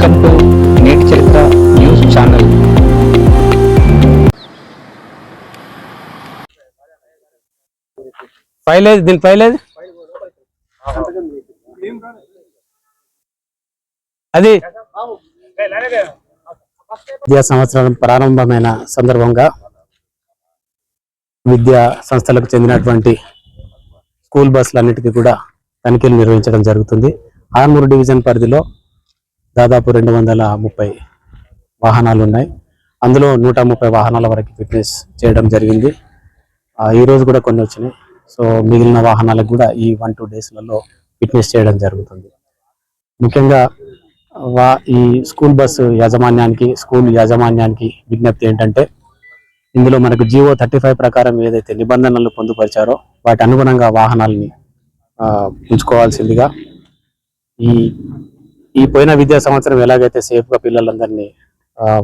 Welcome to నేటి చరిత్ర news channel ఫైలేజ్ దీని ఫైలేజ్ అది. విద్యా సంవత్సరం ప్రారంభమైన సందర్భంగా విద్యా సంస్థలకు చెందినటువంటి స్కూల్ బస్సులన్నిటికీ కూడా తనిఖీలు నిర్వహించడం జరుగుతుంది. ఆర్మూర్ డివిజన్ పరిధిలో దాదాపు రెండు వందల ముప్పై వాహనాలు ఉన్నాయి. అందులో నూట ముప్పై వాహనాల వరకు ఫిట్నెస్ చేయడం జరిగింది. ఈరోజు కూడా కొన్ని వచ్చినాయి. సో మిగిలిన వాహనాలకు కూడా ఈ వన్ టూ డేస్లలో ఫిట్నెస్ చేయడం జరుగుతుంది. ముఖ్యంగా వా ఈ స్కూల్ బస్సు యాజమాన్యానికి స్కూల్ యాజమాన్యానికి విజ్ఞప్తి ఏంటంటే ఇందులో మనకు జియో థర్టీ ఫైవ్ ప్రకారం ఏదైతే నిబంధనలు పొందుపరిచారో వాటి అనుగుణంగా వాహనాలని ఉంచుకోవాల్సిందిగా ఈ ఈ పోయిన విద్యా సంవత్సరం ఎలాగైతే సేఫ్గా పిల్లలందరినీ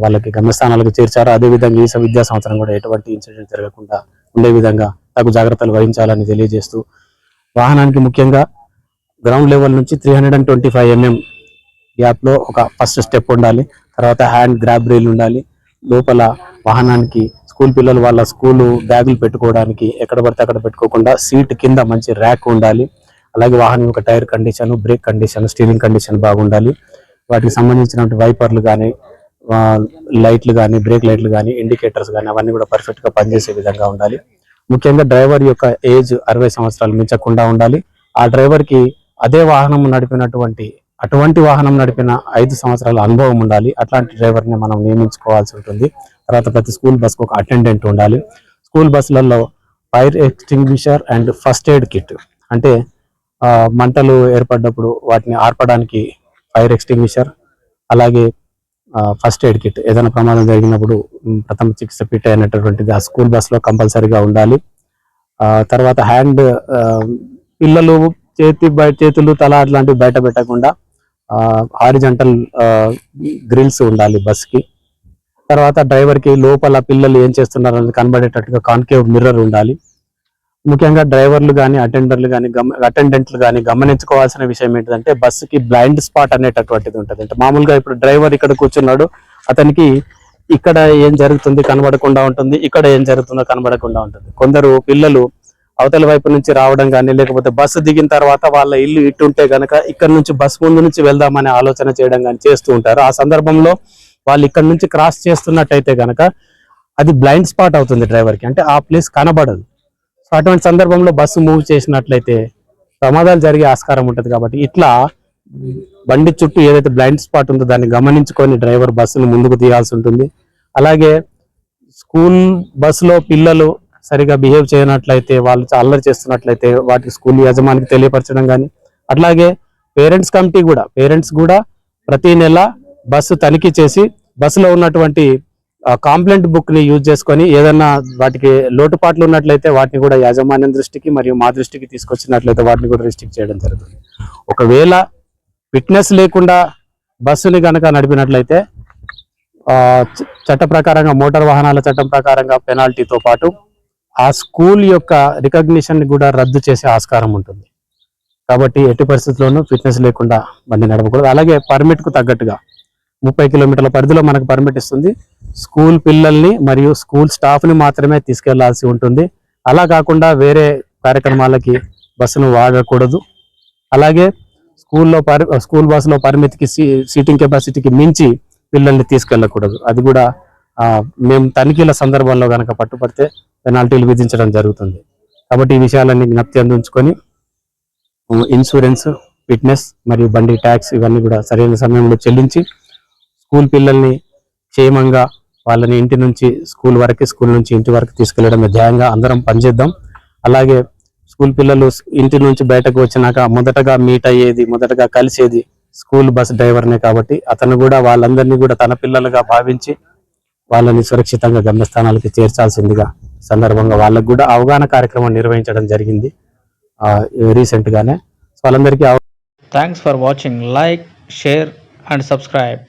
వాళ్ళకి గమ్యస్థానాలకు చేర్చారో అదే విధంగా ఈ విద్యా సంవత్సరం కూడా ఎటువంటి ఇన్సిడెంట్ జరగకుండా ఉండే విధంగా తగు జాగ్రత్తలు వహించాలని తెలియజేస్తూ వాహనానికి ముఖ్యంగా గ్రౌండ్ లెవెల్ నుంచి three hundred and twenty five MM గ్యాప్లో ఒక ఫస్ట్ స్టెప్ ఉండాలి. తర్వాత హ్యాండ్ గ్రాబ్ రీల్ ఉండాలి. లోపల వాహనానికి స్కూల్ పిల్లలు వాళ్ళ స్కూలు బ్యాగులు పెట్టుకోవడానికి ఎక్కడ పడితే అక్కడ పెట్టుకోకుండా సీట్ కింద మంచి ర్యాక్ ఉండాలి. అలాగే వాహనం యొక్క tyre condition brake condition steering condition బాగుండాలి. వాటికి సంబంధించినటువంటి వైపర్లు కానీ లైట్లు కానీ బ్రేక్ లైట్లు కానీ ఇండికేటర్స్ కానీ అవన్నీ కూడా పర్ఫెక్ట్గా పనిచేసే విధంగా ఉండాలి. ముఖ్యంగా డ్రైవర్ యొక్క ఏజ్ అరవై సంవత్సరాలు మించకుండా ఉండాలి. ఆ డ్రైవర్కి అదే వాహనం నడిపినటువంటి అటువంటి వాహనం నడిపిన ఐదు సంవత్సరాల అనుభవం ఉండాలి. అట్లాంటి డ్రైవర్ని మనం నియమించుకోవాల్సి ఉంటుంది. తర్వాత ప్రతి స్కూల్ బస్కు ఒక అటెండెంట్ ఉండాలి. స్కూల్ బస్సులలో fire extinguisher and first aid kit. అంటే మంటలు ఏర్పడ్డప్పుడు వాటిని ఆర్పడానికి ఫైర్ ఎక్స్టింగ్విషర్ అలాగే ఫస్ట్ ఎయిడ్ కిట్ ఏదైనా ప్రమాదం జరిగినప్పుడు ప్రథమ చికిత్స కిట్ అయినటువంటిది ఆ స్కూల్ బస్సులో కంపల్సరీగా ఉండాలి. తర్వాత హ్యాండ్ పిల్లలు చేతి చేతులు తల అట్లాంటివి బయట పెట్టకుండా హారిజంటల్ గ్రిల్స్ ఉండాలి బస్కి తర్వాత డ్రైవర్కి లోపల పిల్లలు ఏం చేస్తున్నారు అనేది కనబడేటట్టుగా కాన్కేవ్ మిర్రర్ ఉండాలి. ముఖ్యంగా డ్రైవర్లు కానీ అటెండర్లు కానీ అటెండెంట్లు కానీ గమనించుకోవాల్సిన విషయం ఏంటంటే బస్సుకి బ్లైండ్ స్పాట్ అనేటటువంటిది ఉంటుంది అంటే మామూలుగా ఇప్పుడు డ్రైవర్ ఇక్కడ కూర్చున్నాడు అతనికి ఇక్కడ ఏం జరుగుతుంది కనబడకుండా ఉంటుంది ఇక్కడ ఏం జరుగుతుందో కనబడకుండా ఉంటుంది. కొందరు పిల్లలు అవతల వైపు నుంచి రావడం కానీ లేకపోతే బస్సు దిగిన తర్వాత వాళ్ళ ఇల్లు ఇట్టుంటే గనక ఇక్కడ నుంచి బస్సు ముందు నుంచి వెళ్దామనే ఆలోచన చేయడం కానీ చేస్తూ ఉంటారు. ఆ సందర్భంలో వాళ్ళు ఇక్కడ నుంచి క్రాస్ చేస్తున్నట్టయితే గనక అది బ్లైండ్ స్పాట్ అవుతుంది డ్రైవర్కి అంటే ఆ ప్లేస్ కనబడదు. అటువంటి సందర్భంలో బస్సు మూవ్ చేసినట్లయితే ప్రమాదాలు జరిగే ఆస్కారం ఉంటుంది కాబట్టి ఇట్లా బండి చుట్టూ ఏదైతే బ్లైండ్ స్పాట్ ఉందో దాన్ని గమనించుకొని డ్రైవర్ బస్సును ముందుకు తీయాల్సి ఉంటుంది. అలాగే స్కూల్ బస్సులో పిల్లలు సరిగా బిహేవ్ చేయనట్లయితే వాళ్ళు అల్లరి చేస్తున్నట్లయితే వాటికి స్కూల్ యజమానికి తెలియపరచడం కానీ అట్లాగే పేరెంట్స్ కమిటీ కూడా పేరెంట్స్ కూడా ప్రతి నెల బస్సు తనిఖీ చేసి బస్సులో ఉన్నటువంటి కాంప్లైంట్ బుక్ని యూజ్ చేసుకొని ఏదన్నా వాటికి లోటుపాట్లు ఉన్నట్లయితే వాటిని కూడా యాజమాన్యం దృష్టికి మరియు మా దృష్టికి తీసుకొచ్చినట్లయితే వాటిని కూడా రిస్ట్రిక్ట్ చేయడం జరుగుతుంది. ఒకవేళ ఫిట్నెస్ లేకుండా బస్సుని కనుక నడిపినట్లయితే చట్ట ప్రకారంగా మోటార్ వాహనాల చట్టం ప్రకారంగా పెనాల్టీతో పాటు ఆ స్కూల్ యొక్క రికగ్నిషన్ కూడా రద్దు చేసే ఆస్కారం ఉంటుంది. కాబట్టి ఎట్టి పరిస్థితుల్లోనూ ఫిట్నెస్ లేకుండా బండి నడపకూడదు. అలాగే పర్మిట్కు తగ్గట్టుగా ముప్పై కిలోమీటర్ల పరిధిలో మనకు పర్మిట్ ఇస్తుంది. స్కూల్ పిల్లల్ని మరియు స్కూల్ స్టాఫ్ని మాత్రమే తీసుకెళ్ళాల్సి ఉంటుంది. అలా కాకుండా వేరే కార్యక్రమాలకి బస్సును వాడకూడదు. అలాగే స్కూల్లో పరి స్కూల్ బస్సులో పరిమితికి సీటింగ్ కెపాసిటీకి మించి పిల్లల్ని తీసుకెళ్ళకూడదు అది కూడా మేము తనిఖీల సందర్భంలో కనుక పట్టుపడితే పెనాల్టీలు విధించడం జరుగుతుంది. కాబట్టి ఈ విషయాలన్నీ జ్ఞప్తి అందించుకొని ఇన్సూరెన్స్ ఫిట్నెస్ మరియు బండి ట్యాక్స్ ఇవన్నీ కూడా సరైన సమయంలో చెల్లించి స్కూల్ పిల్లల్ని క్షేమంగా వాళ్ళని ఇంటి నుంచి స్కూల్ వరకు స్కూల్ నుంచి ఇంటి వరకు తీసుకెళ్ళడమే ధ్యేయంగా అందరం పనిచేద్దాం. అలాగే స్కూల్ పిల్లలు ఇంటి నుంచి బయటకు వచ్చినాక మొదటగా మీట్ అయ్యేది మొదటగా కలిసేది స్కూల్ బస్ డ్రైవర్నే కాబట్టి అతను కూడా వాళ్ళందరినీ కూడా తన పిల్లలుగా భావించి వాళ్ళని సురక్షితంగా గమ్యస్థానాలకి చేర్చాల్సిందిగా సందర్భంగా వాళ్ళకు కూడా అవగాహన కార్యక్రమం నిర్వహించడం జరిగింది. రీసెంట్గానే. సో వాళ్ళందరికీ thanks for watching like share and subscribe.